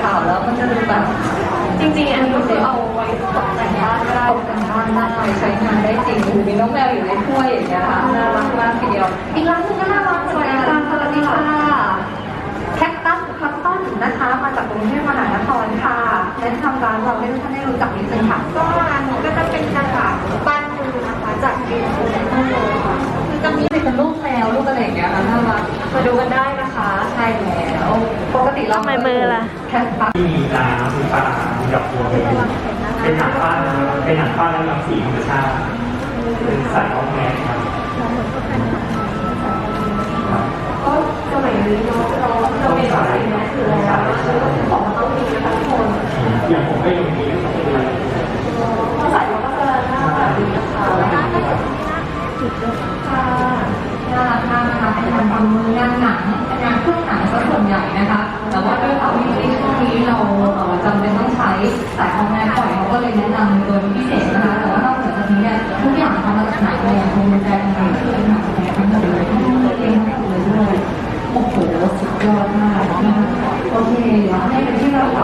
ขาวแล้วมันจะดูแบบจริงๆ อันนี้คือเอาไว้ตกแต่งบ้านก็ได้ตกแต่งบ้านได้ใช้งานได้จริงดูมีน้องแมวอยู่ในถ้วยอย่างเงี้ยค่ะน่ารักมากทีเดียว อีกร้านนึงก็น่ารักสวัสดีค่ะสวัสดีค่ะแคคตัสคัตตันนะคะมาจากกรุงเทพมหานครค่ะแนะนำร้านเราให้ทุกท่านได้รู้จักนิดนึงค่ะก็ร้านนี้ก็จะเป็นกระถางปั้นมือนะคะจากดินปูนค่ะคือจะมีนี่เป็นลูกแมวลูกอะไรอย่างเงี้ยค่ะน่ารักมาดูกันได้นะคะ ใช่แล้วปกติเรา ทำไมมือล่ะที่มีน้ำมีปลามีดอกบัวเป็นเป็นหนังป้าเป็นหนังป้าและหนังสีธรรมชาติเป็นสายออกแนวครับก็สมัยนี้เนาะเราเราเป็นสายแมสอยู่แล้วคือของมันต้องมีนะคะทุกคนอย่างผมก็ยังมีอยู่ที่มันพอใส่แล้วก็จะน่ารักดีนะคะค่ะน่ารักมาก สายคอมแมนบ่อยเขาก็เลยแนะนำโดยพิเศษนะคะแต่ว่านอกจากนี้เนี่ยทุกอย่างทำมาจากไหนเลยอย่างคุณแจงเลยที่เป็นหนังแท้ทั้งหมดเลยทั้งหมดเองทั้งหมดเลยด้วยโอ้โหสุดยอดมากโอเคเดี๋ยวให้เป็นที่เราขอ